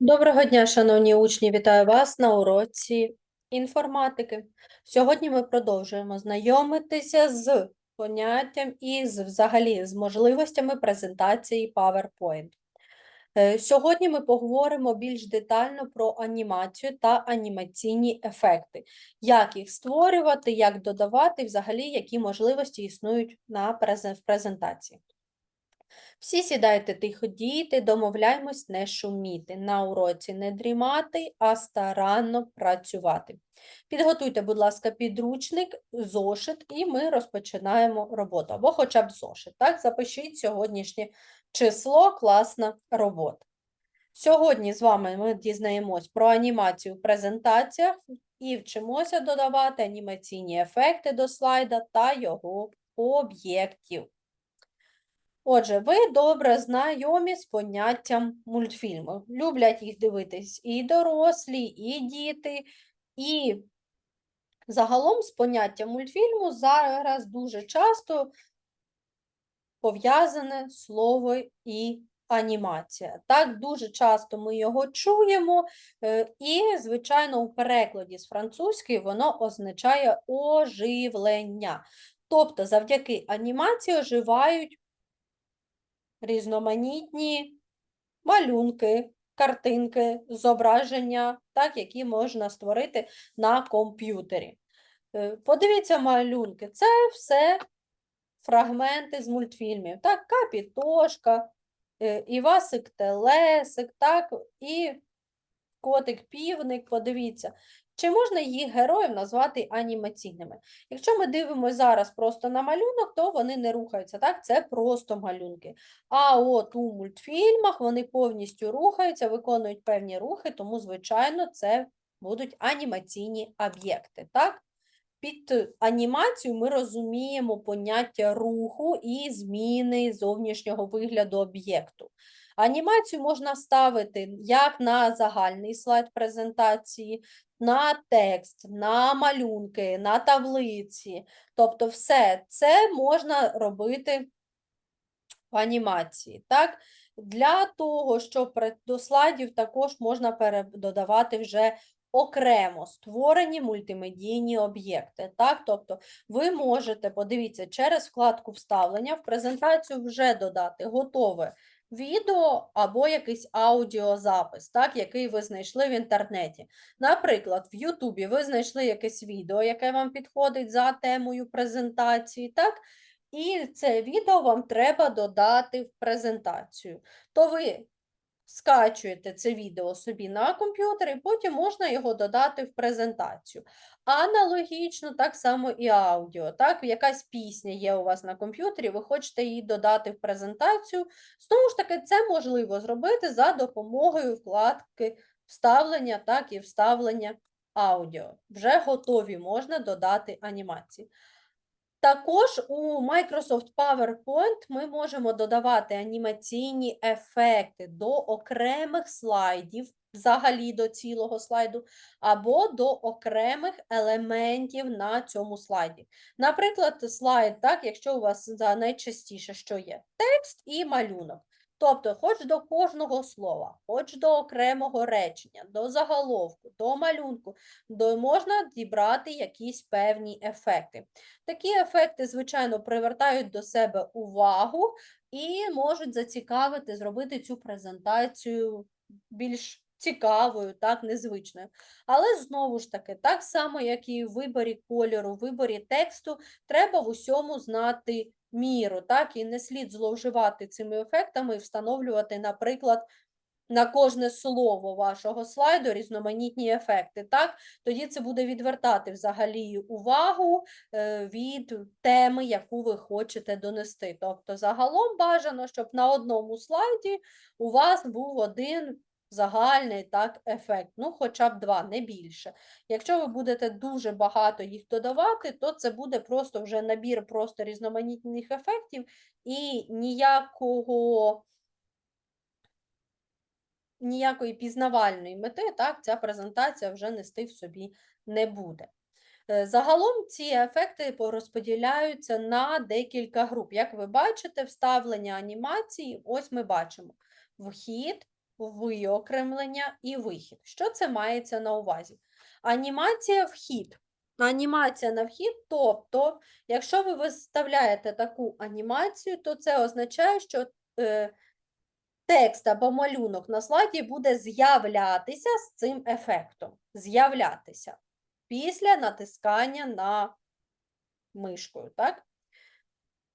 Доброго дня, шановні учні! Вітаю вас на уроці інформатики. Сьогодні ми продовжуємо знайомитися з поняттям і з, взагалі з можливостями презентації PowerPoint. Е, Сьогодні ми поговоримо більш детально про анімацію та анімаційні ефекти, як їх створювати, як додавати, взагалі, які можливості існують на презентації. Всі сідайте тихо діти, домовляємось не шуміти, на уроці не дрімати, а старанно працювати. Підготуйте, будь ласка, підручник, зошит, і ми розпочинаємо роботу. Або хоча б зошит. Так, запишіть сьогоднішнє число, класна робота. Сьогодні з вами ми дізнаємось про анімацію в презентаціях і вчимося додавати анімаційні ефекти до слайда та його об'єктів. Отже, ви добре знайомі з поняттям мультфільму. Люблять їх дивитись і дорослі, і діти, і загалом з поняттям мультфільму зараз дуже часто пов'язане слово і анімація. Так, дуже часто ми його чуємо, е, і, звичайно, у перекладі з французької воно означає оживлення. Тобто, завдяки анімації оживають різноманітні малюнки, картинки, зображення, так, які можна створити на комп'ютері. Е, Подивіться малюнки, це все фрагменти з мультфільмів. Так, Капітошка, е, Івасик Телесик, так, і Котик-півник, подивіться. Чи можна їх героїв назвати анімаційними? Якщо ми дивимося зараз просто на малюнок, то вони не рухаються, так? Це просто малюнки. А от у мультфільмах вони повністю рухаються, виконують певні рухи, тому, звичайно, це будуть анімаційні об'єкти, так? Під анімацію ми розуміємо поняття руху і зміни зовнішнього вигляду об'єкту. Анімацію можна ставити як на загальний слайд презентації, на текст, на малюнки, на таблиці. Тобто все це можна робити в анімації. Так? Для того, щоб до слайдів також можна додавати вже окремо створені мультимедійні об'єкти. Так? Тобто ви можете, подивіться, через вкладку вставлення в презентацію вже додати готове відео або якийсь аудіозапис, так, який ви знайшли в інтернеті. Наприклад, в Ютубі ви знайшли якесь відео, яке вам підходить за темою презентації, так? І це відео вам треба додати в презентацію. То ви скачуєте це відео собі на комп'ютер, і потім можна його додати в презентацію. Аналогічно, так само і аудіо. Так? Якась пісня є у вас на комп'ютері, ви хочете її додати в презентацію. Знову ж таки, це можливо зробити за допомогою вкладки вставлення, так і вставлення аудіо. Вже готові можна додати анімації. Також у Microsoft PowerPoint ми можемо додавати анімаційні ефекти до окремих слайдів, взагалі до цілого слайду, або до окремих елементів на цьому слайді. Наприклад, слайд, так, якщо у вас найчастіше що є? Текст і малюнок. Тобто, хоч до кожного слова, хоч до окремого речення, до заголовку, до малюнку, до, можна дібрати якісь певні ефекти. Такі ефекти, звичайно, привертають до себе увагу і можуть зацікавити, зробити цю презентацію більш цікавою, так, незвичною. Але знову ж таки, так само, як і в виборі кольору, в виборі тексту, треба в усьому знати міру, так, і не слід зловживати цими ефектами і встановлювати, наприклад, на кожне слово вашого слайду різноманітні ефекти. Так? Тоді це буде відвертати взагалі увагу е, від теми, яку ви хочете донести. Тобто, загалом бажано, щоб на одному слайді у вас був один загальний так, ефект, ну, хоча б два, не більше. Якщо ви будете дуже багато їх додавати, то це буде просто вже набір просто різноманітних ефектів і ніякого ніякої пізнавальної мети, так, ця презентація вже нести в собі не буде. Е, Загалом ці ефекти порозподіляються на декілька груп. Як ви бачите, вставлення анімації, ось ми бачимо вхід, виокремлення і вихід. Що це мається на увазі? Анімація вхід. Анімація на вхід, тобто, якщо ви виставляєте таку анімацію, то це означає, що е, текст або малюнок на слайді буде з'являтися з цим ефектом. З'являтися після натискання на мишкою, так?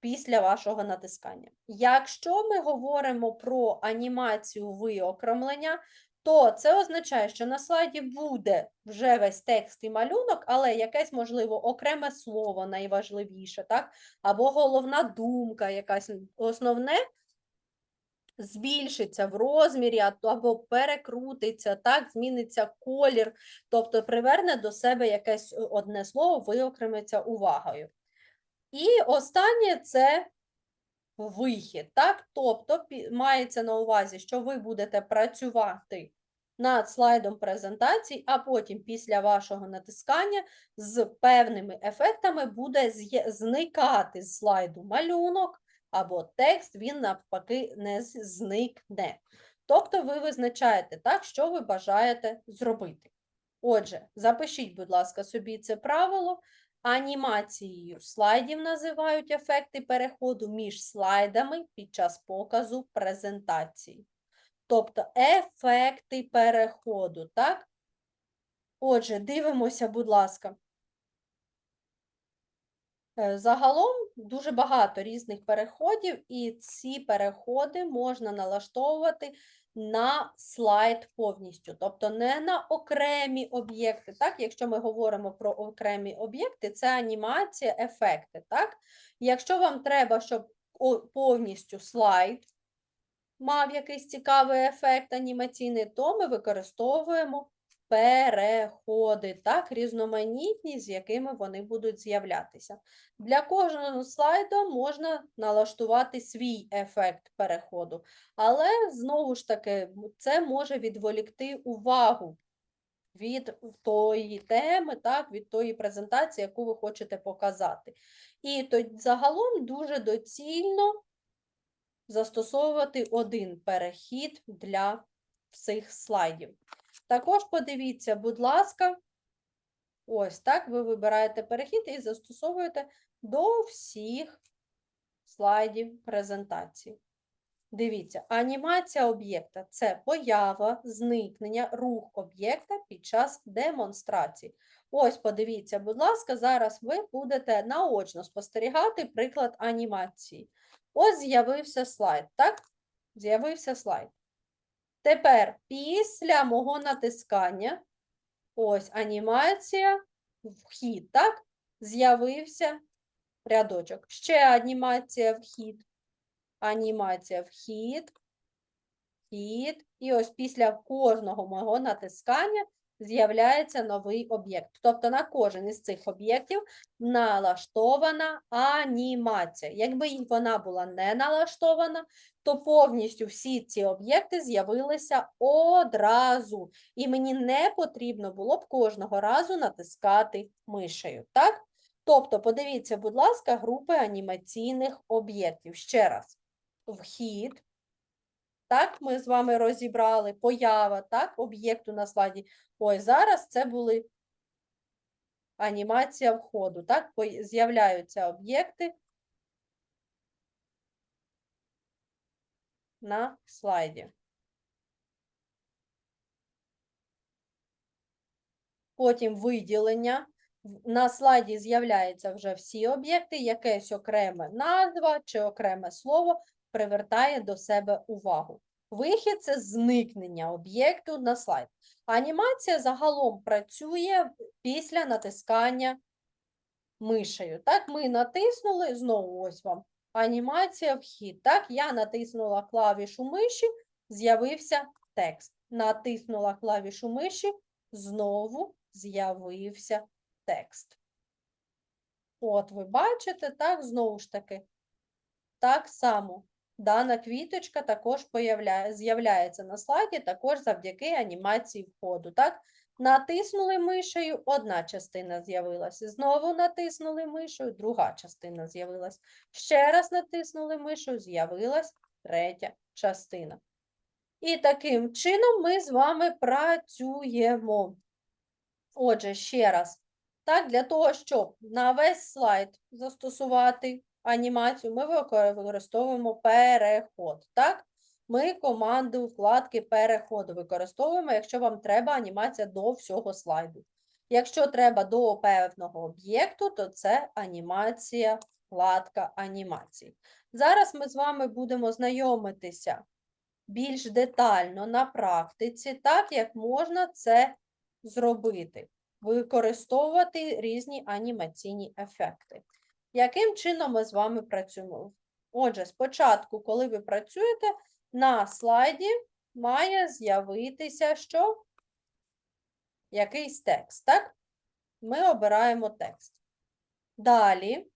Після вашого натискання. Якщо ми говоримо про анімацію виокремлення, то це означає, що на слайді буде вже весь текст і малюнок, але якесь, можливо, окреме слово найважливіше, так? Або головна думка, якась основне збільшиться в розмірі або перекрутиться, так, зміниться колір, тобто приверне до себе якесь е, одне слово, виокремиться увагою. І останнє це вихід, так? Тобто мається на увазі, що ви будете працювати над слайдом презентації, а потім після вашого натискання з певними ефектами буде зникати з слайду малюнок або текст, він навпаки не зникне. Тобто ви визначаєте так, що ви бажаєте зробити. Отже, запишіть, будь ласка, собі це правило. Анімацією слайдів називають ефекти переходу між слайдами під час показу презентації. Тобто ефекти переходу, так? Отже, дивимося, будь ласка. Е, Загалом дуже багато різних переходів, і ці переходи можна налаштовувати на слайд повністю, тобто не на окремі об'єкти. Так, якщо ми говоримо про окремі об'єкти, це анімація, ефекти. Так? Якщо вам треба, щоб повністю слайд мав якийсь цікавий ефект анімаційний, то ми використовуємо переходи, так, різноманітні, з якими вони будуть з'являтися. Для кожного слайду можна налаштувати свій ефект переходу, але знову ж таки це може відволікти увагу від тої теми, так, від тої презентації, яку ви хочете показати. І то загалом дуже доцільно застосовувати один перехід для всіх слайдів. Також подивіться, будь ласка, ось так ви вибираєте перехід і застосовуєте до всіх слайдів презентації. Дивіться, анімація об'єкта це поява, зникнення, рух об'єкта під час демонстрації. Ось, подивіться, будь ласка, зараз ви будете наочно спостерігати приклад анімації. Ось з'явився слайд, так? З'явився слайд. Тепер після мого натискання, ось анімація, вхід, так? З'явився рядочок. Ще анімація, вхід. Анімація, вхід, вхід. І ось після кожного мого натискання з'являється новий об'єкт. Тобто на кожен із цих об'єктів налаштована анімація. Якби вона була не налаштована, то повністю всі ці об'єкти з'явилися одразу. І мені не потрібно було б кожного разу натискати мишею. Так? Тобто, подивіться, будь ласка, групи анімаційних об'єктів. Ще раз. Вхід. Так, ми з вами розібрали поява, так, об'єкту на слайді. Ой, зараз це були анімація входу. Так, з'являються об'єкти на слайді. Потім виділення. На слайді з'являються вже всі об'єкти, якесь окреме назва чи окреме слово привертає до себе увагу. Вихід це зникнення об'єкту на слайд. Анімація загалом працює після натискання мишею. Так, ми натиснули, знову ось вам анімація, вхід. Так, я натиснула клавішу миші, з'явився текст. Натиснула клавішу миші, знову з'явився текст. От ви бачите, так, знову ж таки, так само дана квіточка також з'являється на слайді, також завдяки анімації входу. Так? Натиснули мишею, одна частина з'явилася. Знову натиснули мишею, друга частина з'явилась. Ще раз натиснули мишею, з'явилась третя частина. І таким чином ми з вами працюємо. Отже, ще раз. Так, для того, щоб на весь слайд застосувати анімацію, ми використовуємо переход. Так? Ми команду вкладки переходу використовуємо, якщо вам треба анімація до всього слайду. Якщо треба до певного об'єкту, то це анімація, вкладка анімації. Зараз ми з вами будемо знайомитися більш детально на практиці, так як можна це зробити, використовувати різні анімаційні ефекти. Яким чином ми з вами працюємо? Отже, спочатку, коли ви працюєте, на слайді має з'явитися що? Якийсь текст, так? Ми обираємо текст. Далі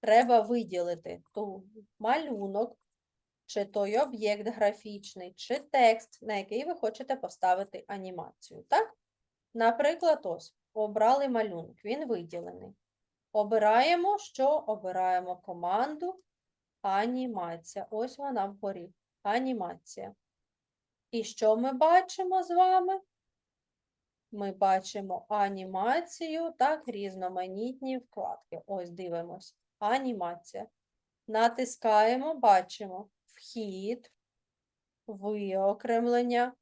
треба виділити ту малюнок, чи той об'єкт графічний, чи текст, на який ви хочете поставити анімацію. Так? Наприклад, ось обрали малюнок, він виділений. Обираємо що? Обираємо команду анімація. Ось вона вгорі. Анімація. І що ми бачимо з вами? Ми бачимо анімацію, так, різноманітні вкладки. Ось дивимось. Анімація. Натискаємо, бачимо вхід, виокремлення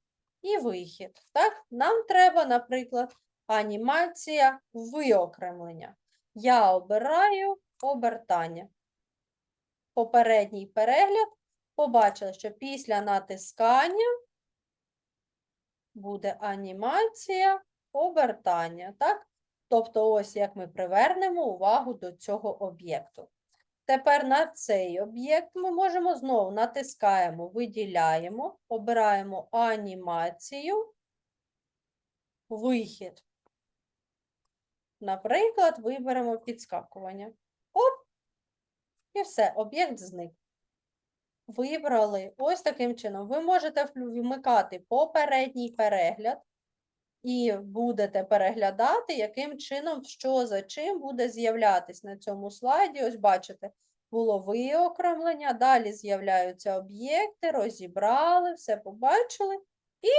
і вихід. Так? Нам треба, наприклад, анімація виокремлення. Я обираю обертання. Попередній перегляд побачили, що після натискання буде анімація обертання. Так? Тобто, ось як ми привернемо увагу до цього об'єкту. Тепер на цей об'єкт ми можемо знову натискаємо, виділяємо, обираємо анімацію, вихід. Наприклад, виберемо підскакування. Оп! І все, об'єкт зник. Вибрали ось таким чином. Ви можете вмикати попередній перегляд і будете переглядати, яким чином, що за чим буде з'являтись на цьому слайді. Ось бачите, було виокремлення, далі з'являються об'єкти, розібрали, все побачили, і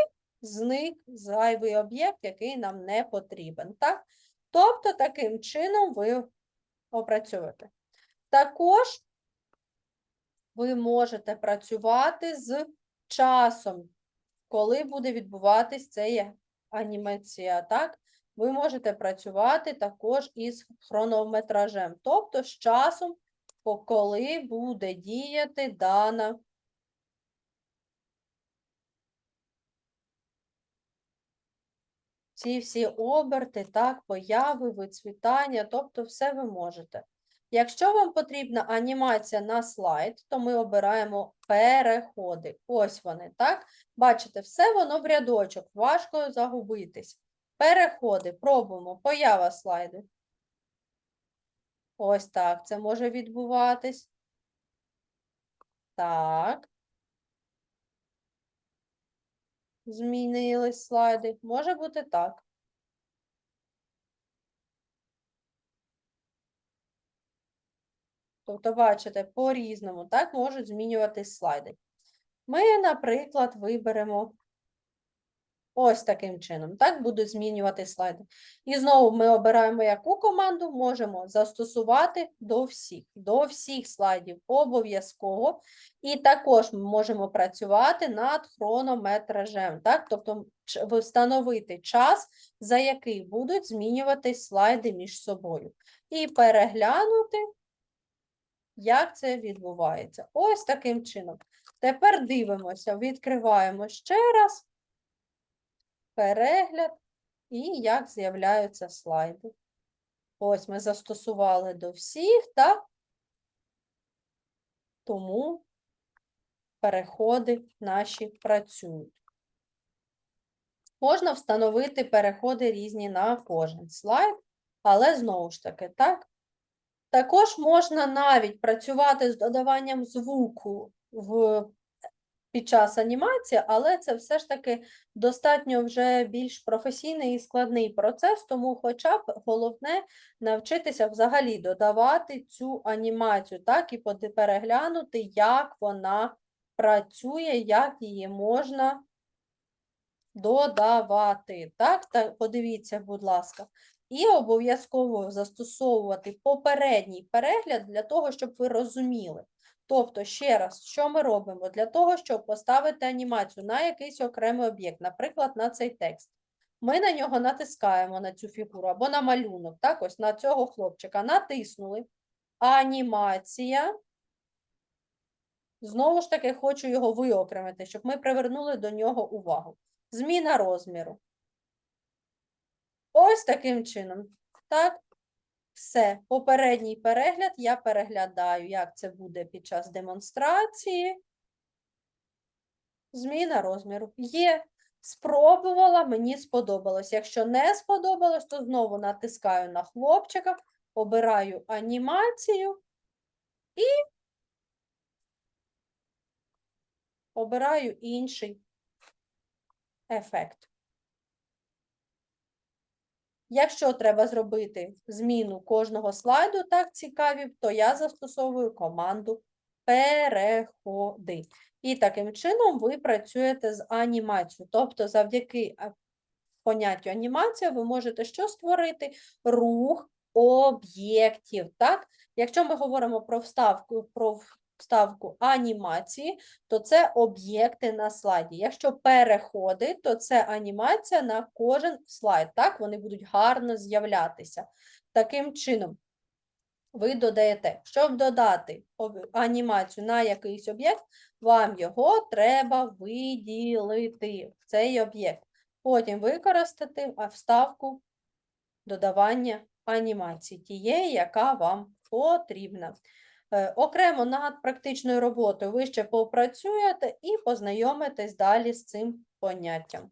зник зайвий об'єкт, який нам не потрібен. Так? Тобто, таким чином ви опрацьовуєте. Також ви можете працювати з часом, коли буде відбуватись ця анімація, так? Ви можете працювати також із хронометражем, тобто з часом, коли буде діяти дана ці всі оберти, так, появи, вицвітання, тобто все ви можете. Якщо вам потрібна анімація на слайд, то ми обираємо переходи. Ось вони, так? Бачите, все воно в рядочок, важко загубитись. Переходи, пробуємо, поява слайду. Ось так це може відбуватись. Так. Змінились слайди. Може бути так. Тобто, бачите, по-різному, так, можуть змінюватись слайди. Ми, наприклад, виберемо ось таким чином, так, будуть змінювати слайди. І знову ми обираємо яку команду, можемо застосувати до всіх, до всіх слайдів обов'язково. І також ми можемо працювати над хронометражем, так, тобто встановити час, за який будуть змінюватись слайди між собою. І переглянути як це відбувається. Ось таким чином. Тепер дивимося, відкриваємо ще раз перегляд і як з'являються слайди. Ось ми застосували до всіх, так? Тому переходи наші працюють. Можна встановити переходи різні на кожен слайд, але знову ж таки, так? Також можна навіть працювати з додаванням звуку в під час анімації, але це все ж таки достатньо вже більш професійний і складний процес, тому хоча б головне навчитися взагалі додавати цю анімацію, так, і переглянути, як вона працює, як її можна додавати. Так, та подивіться, будь ласка. І обов'язково застосовувати попередній перегляд для того, щоб ви розуміли. Тобто, ще раз, що ми робимо? Для того, щоб поставити анімацію на якийсь окремий об'єкт, наприклад, на цей текст. Ми на нього натискаємо на цю фігуру або на малюнок, так, ось на цього хлопчика. Натиснули. Анімація. Знову ж таки, хочу його виокремити, щоб ми привернули до нього увагу. Зміна розміру. Ось таким чином. Так, все. Попередній перегляд я переглядаю, як це буде під час демонстрації. Зміна розміру. Є. Спробувала, мені сподобалось. Якщо не сподобалось, то знову натискаю на хлопчика, обираю анімацію і обираю інший ефект. Якщо треба зробити зміну кожного слайду так цікаві, то я застосовую команду переходи. І таким чином ви працюєте з анімацією. Тобто, завдяки поняттю анімація ви можете що створити? Рух об'єктів. Якщо ми говоримо про вставку, про вставку анімації, то це об'єкти на слайді. Якщо переходи, то це анімація на кожен слайд. Так, вони будуть гарно з'являтися. Таким чином, ви додаєте, щоб додати анімацію на якийсь об'єкт, вам його треба виділити в цей об'єкт. Потім використати вставку додавання анімації, тієї, яка вам потрібна. Е, Окремо над практичною роботою ви ще попрацюєте і познайомитесь далі з цим поняттям.